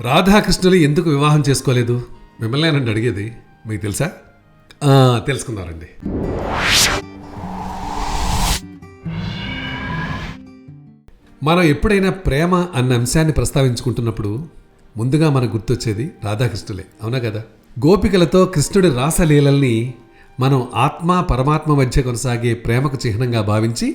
రాధాకృష్ణులు ఎందుకు వివాహం చేసుకోలేదు? మిమ్మల్ని నన్ను అడిగేది మీకు తెలుసా? ఆ, తెలుసుకుందారండి మనం ఎప్పుడైనా ప్రేమ అన్న అంశాన్ని ప్రస్తావించుకుంటున్నప్పుడు ముందుగా మనకు గుర్తొచ్చేది రాధాకృష్ణులే అవునా కదా? గోపికలతో కృష్ణుడి రాసలీలల్ని మనం ఆత్మ పరమాత్మ మధ్య కొనసాగే ప్రేమకు చిహ్నంగా భావించి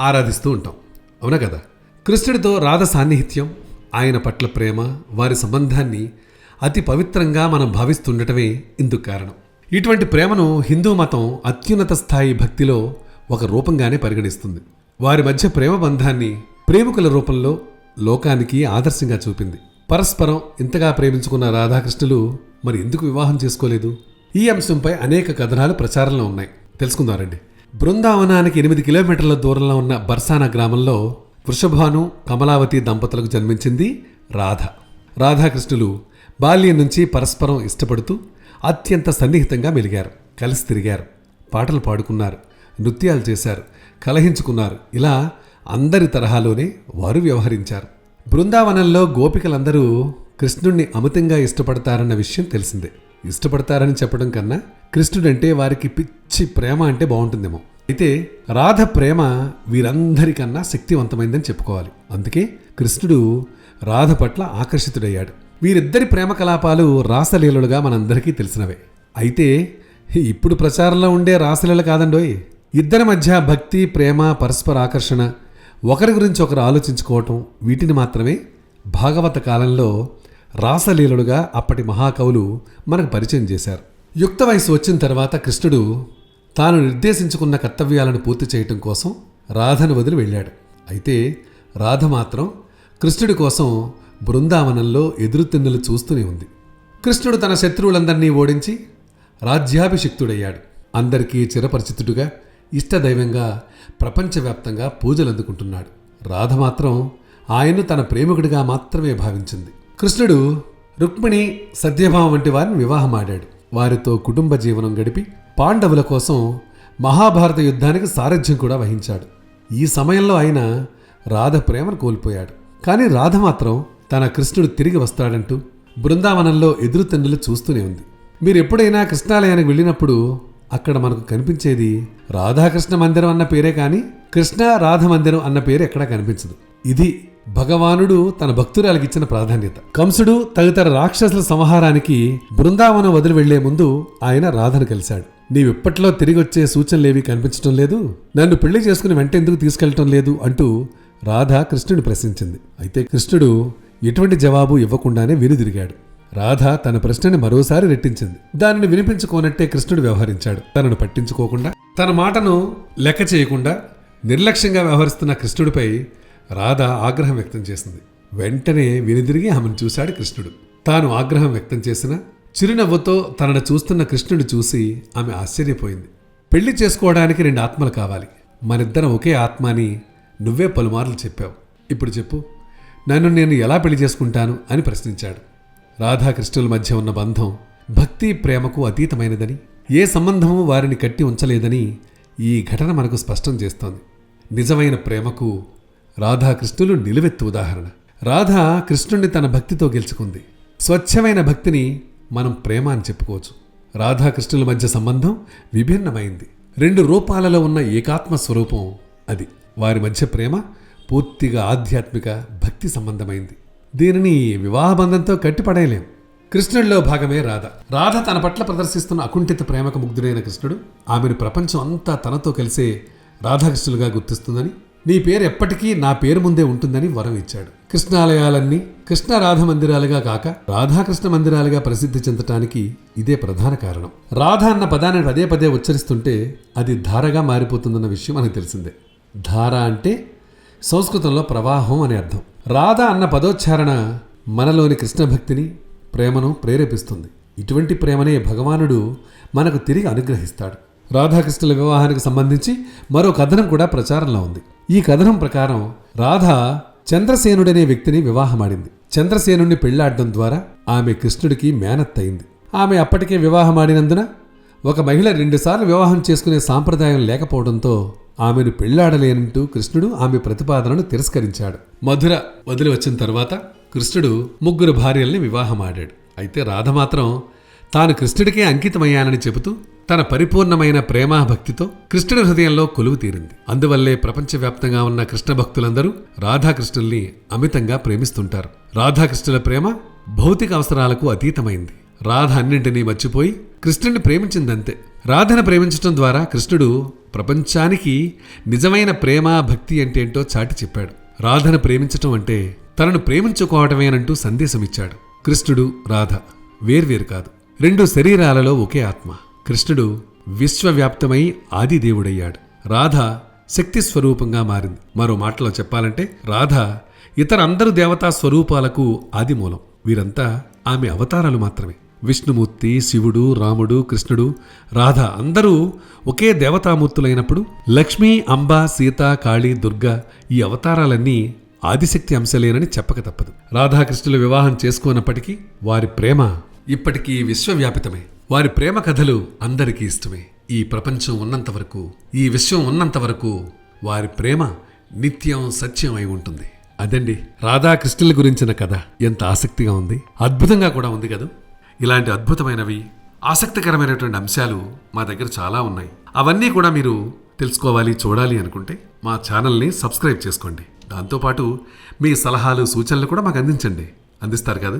ఆరాధిస్తూ ఉంటాం అవునా కదా? కృష్ణుడితో రాధ సాన్నిహిత్యం ఆయన పట్ల ప్రేమ వారి సంబంధాన్ని అతి పవిత్రంగా మనం భావిస్తుండటమే ఇందుకు కారణం. ఇటువంటి ప్రేమను హిందూ మతం అత్యున్నత స్థాయి భక్తిలో ఒక రూపంగానే పరిగణిస్తుంది. వారి మధ్య ప్రేమ బంధాన్ని ప్రేమికుల రూపంలో లోకానికి ఆదర్శంగా చూపింది. పరస్పరం ఇంతగా ప్రేమించుకున్న రాధాకృష్ణులు మరి ఎందుకు వివాహం చేసుకోలేదు? ఈ అంశంపై అనేక కథనాలు ప్రచారంలో ఉన్నాయి. తెలుసుకుందారండి బృందావనానికి ఎనిమిది కిలోమీటర్ల దూరంలో ఉన్న బర్సానా గ్రామంలో వృషభాను కమలావతి దంపతులకు జన్మించింది రాధ. రాధాకృష్ణులు బాల్యం నుంచి పరస్పరం ఇష్టపడుతూ అత్యంత సన్నిహితంగా మెలిగారు. కలిసి తిరిగారు. పాటలు పాడుకున్నారు. నృత్యాలు చేశారు. కలహించుకున్నారు. ఇలా అందరి తరహాలోనే వారు వ్యవహరించారు. బృందావనంలో గోపికలందరూ కృష్ణుణ్ణి అమితంగా ఇష్టపడతారన్న విషయం తెలిసిందే. ఇష్టపడతారని చెప్పడం కన్నా కృష్ణుడంటే వారికి పిచ్చి ప్రేమ అంటే బాగుంటుందేమో. అయితే రాధ ప్రేమ వీరందరికన్నా శక్తివంతమైందని చెప్పుకోవాలి. అందుకే కృష్ణుడు రాధ పట్ల ఆకర్షితుడయ్యాడు. వీరిద్దరి ప్రేమ కలాపాలు రాసలీలలుగా మనందరికీ తెలిసినవే. అయితే ఇప్పుడు ప్రచారంలో ఉండే రాసలీల కాదండోయ్. ఇద్దరి మధ్య భక్తి ప్రేమ పరస్పర ఆకర్షణ ఒకరి గురించి ఒకరు ఆలోచించుకోవటం వీటిని మాత్రమే భాగవత కాలంలో రాసలీలలుగా అప్పటి మహాకవులు మనకు పరిచయం చేశారు. యుక్త వయసు వచ్చిన తర్వాత కృష్ణుడు తాను నిర్దేశించుకున్న కర్తవ్యాలను పూర్తి చేయటం కోసం రాధను వదిలి వెళ్ళాడు. అయితే రాధ మాత్రం కృష్ణుడి కోసం బృందావనంలో ఎదురుతిన్నులు చూస్తూనే ఉంది. కృష్ణుడు తన శత్రువులందరినీ ఓడించి రాజ్యాభిషిక్తుడయ్యాడు. అందరికీ చిరపరిచితుడుగా ఇష్టదైవంగా ప్రపంచవ్యాప్తంగా పూజలు అందుకుంటున్నాడు రాధ మాత్రం ఆయన్ను తన ప్రేమికుడిగా మాత్రమే భావించింది. కృష్ణుడు రుక్మిణి సత్యభామ వంటి వారిని వివాహమాడాడు. వారితో కుటుంబ జీవనం గడిపి పాండవుల కోసం మహాభారత యుద్ధానికి సారథ్యం కూడా వహించాడు. ఈ సమయంలో ఆయన రాధ ప్రేమను కోల్పోయాడు. కానీ రాధ మాత్రం తన కృష్ణుడు తిరిగి వస్తాడంటూ బృందావనంలో ఎదురుతన్నులు చూస్తూనే ఉంది. మీరు ఎప్పుడైనా కృష్ణాలయానికి వెళ్ళినప్పుడు అక్కడ మనకు కనిపించేది రాధాకృష్ణ మందిరం అన్న పేరే కానీ కృష్ణ రాధ మందిరం అన్న పేరు ఎక్కడా కనిపించదు. ఇది భగవానుడు తన భక్తురాలికి ఇచ్చిన ప్రాధాన్యత. కంసుడు తదితర రాక్షసుల సంహారానికి బృందావనం వదిలి వెళ్ళే ముందు ఆయన రాధను కలిశాడు. నీవిప్పట్లో తిరిగి వచ్చే సూచనలేవి కనిపించడం లేదు. నన్ను పెళ్ళి చేసుకుని వెంట ఎందుకు తీసుకెళ్ళటం లేదు అంటూ రాధ కృష్ణుడు ప్రశ్నించింది. అయితే కృష్ణుడు ఎటువంటి జవాబు ఇవ్వకుండానే వెనుదిరిగాడు రాధ తన ప్రశ్నని మరోసారి రెట్టించింది. దానిని వినిపించుకోనట్టే కృష్ణుడు వ్యవహరించాడు. తనను పట్టించుకోకుండా తన మాటను లెక్క చేయకుండా నిర్లక్ష్యంగా వ్యవహరిస్తున్న కృష్ణుడిపై రాధ ఆగ్రహం వ్యక్తం చేసింది. వెంటనే వెనుదిరిగి ఆమెను చూశాడు కృష్ణుడు. తాను ఆగ్రహం వ్యక్తం చేసిన చిరునవ్వుతో తనను చూస్తున్న కృష్ణుడు చూసి ఆమె ఆశ్చర్యపోయింది. పెళ్ళి చేసుకోవడానికి రెండు ఆత్మలు కావాలి. మనిద్దరం ఒకే ఆత్మ అని నువ్వే పలుమార్లు చెప్పావు. ఇప్పుడు చెప్పు నన్ను నేను ఎలా పెళ్ళి చేసుకుంటాను అని ప్రశ్నించాడు. రాధాకృష్ణుల మధ్య ఉన్న బంధం భక్తి ప్రేమకు అతీతమైనదని ఏ సంబంధము వారిని కట్టి ఉంచలేదని ఈ ఘటన మనకు స్పష్టం చేస్తోంది. నిజమైన ప్రేమకు రాధాకృష్ణులు నిలువెత్తు ఉదాహరణ. రాధ కృష్ణుణ్ణి తన భక్తితో గెలుచుకుంది. స్వచ్ఛమైన భక్తిని మనం ప్రేమ అని చెప్పుకోవచ్చు. రాధాకృష్ణుల మధ్య సంబంధం విభిన్నమైంది. రెండు రూపాలలో ఉన్న ఏకాత్మ స్వరూపం అది. వారి మధ్య ప్రేమ పూర్తిగా ఆధ్యాత్మిక భక్తి సంబంధమైంది. దీనిని వివాహ బంధంతో కట్టిపడేయలేం. కృష్ణుడిలో భాగమే రాధ. రాధ తన పట్ల ప్రదర్శిస్తున్న అకుంఠిత ప్రేమకు ముగ్ధుడైన కృష్ణుడు ఆమెను ప్రపంచం అంతా తనతో కలిసే రాధాకృష్ణులుగా గుర్తిస్తుందని నీ పేరు ఎప్పటికీ నా పేరు ముందే ఉంటుందని వరం ఇచ్చాడు. కృష్ణాలయాలన్నీ కృష్ణ రాధ మందిరాలుగా కాక రాధాకృష్ణ మందిరాలుగా ప్రసిద్ధి చెందటానికి ఇదే ప్రధాన కారణం. రాధ అన్న పదాన్ని పదే పదే ఉచ్చరిస్తుంటే అది ధారగా మారిపోతుందన్న విషయం మనకు తెలిసిందే. ధార అంటే సంస్కృతంలో ప్రవాహం అనే అర్థం. రాధ అన్న పదోచ్చారణ మనలోని కృష్ణ భక్తిని ప్రేమను ప్రేరేపిస్తుంది. ఇటువంటి ప్రేమనే భగవానుడు మనకు తిరిగి అనుగ్రహిస్తాడు. రాధాకృష్ణుల వివాహానికి సంబంధించి మరో కథనం కూడా ప్రచారంలో ఉంది. ఈ కథనం ప్రకారం రాధ చంద్రసేనుడనే వ్యక్తిని వివాహమాడింది. చంద్రసేనుణ్ణి పెళ్ళాడడం ద్వారా ఆమె కృష్ణుడికి మేనత్తయింది. ఆమె అప్పటికే వివాహమాడినందున ఒక మహిళ రెండుసార్లు వివాహం చేసుకునే సాంప్రదాయం లేకపోవడంతో ఆమెను పెళ్ళాడలేనంటూ కృష్ణుడు ఆమె ప్రతిపాదనను తిరస్కరించాడు. మధుర వదిలి వచ్చిన తర్వాత కృష్ణుడు ముగ్గురు భార్యల్ని వివాహమాడాడు. అయితే రాధ మాత్రం తాను కృష్ణుడికే అంకితమయ్యానని చెబుతూ తన పరిపూర్ణమైన ప్రేమా భక్తితో కృష్ణుడి హృదయంలో కొలువు తీరింది. అందువల్లే ప్రపంచవ్యాప్తంగా ఉన్న కృష్ణ భక్తులందరూ రాధాకృష్ణుల్ని అమితంగా ప్రేమిస్తుంటారు. రాధాకృష్ణుల ప్రేమ భౌతిక అవసరాలకు అతీతమైంది. రాధ అన్నింటినీ మర్చిపోయి కృష్ణుడిని ప్రేమించిందంతే. రాధను ప్రేమించడం ద్వారా కృష్ణుడు ప్రపంచానికి నిజమైన ప్రేమ భక్తి అంటే ఏంటో చాటి చెప్పాడు. రాధను ప్రేమించటం అంటే తనను ప్రేమించుకోవటమేనంటూ సందేశమిచ్చాడు కృష్ణుడు రాధ. వేర్వేరు కాదు. రెండు శరీరాలలో ఒకే ఆత్మ. కృష్ణుడు విశ్వవ్యాప్తమై ఆదిదేవుడయ్యాడు. రాధ శక్తి స్వరూపంగా మారింది. మరో మాటలో చెప్పాలంటే రాధ ఇతర అందరు దేవతా స్వరూపాలకు ఆదిమూలం. వీరంతా ఆమె అవతారాలు మాత్రమే. విష్ణుమూర్తి శివుడు రాముడు కృష్ణుడు రాధ అందరూ ఒకే దేవతామూర్తులైనప్పుడు లక్ష్మీ అంబ సీత కాళీ దుర్గా ఈ అవతారాలన్నీ ఆదిశక్తి అంశలేనని చెప్పక తప్పదు. రాధాకృష్ణుల వివాహం చేసుకోనప్పటికీ వారి ప్రేమ ఇప్పటికీ విశ్వవ్యాపితమే. వారి ప్రేమ కథలు అందరికీ ఇష్టమే. ఈ ప్రపంచం ఉన్నంత వరకు ఈ విశ్వం ఉన్నంత వరకు వారి ప్రేమ నిత్యం సత్యం అయి ఉంటుంది. అదండి రాధాకృష్ణుల గురించిన కథ. ఎంత ఆసక్తిగా ఉంది. అద్భుతంగా కూడా ఉంది కదా. ఇలాంటి అద్భుతమైనవి ఆసక్తికరమైనటువంటి అంశాలు మా దగ్గర చాలా ఉన్నాయి. అవన్నీ కూడా మీరు తెలుసుకోవాలి చూడాలి అనుకుంటే మా ఛానల్ని సబ్స్క్రైబ్ చేసుకోండి. దాంతోపాటు మీ సలహాలు సూచనలు కూడా మాకు అందించండి. అందిస్తారు కదా.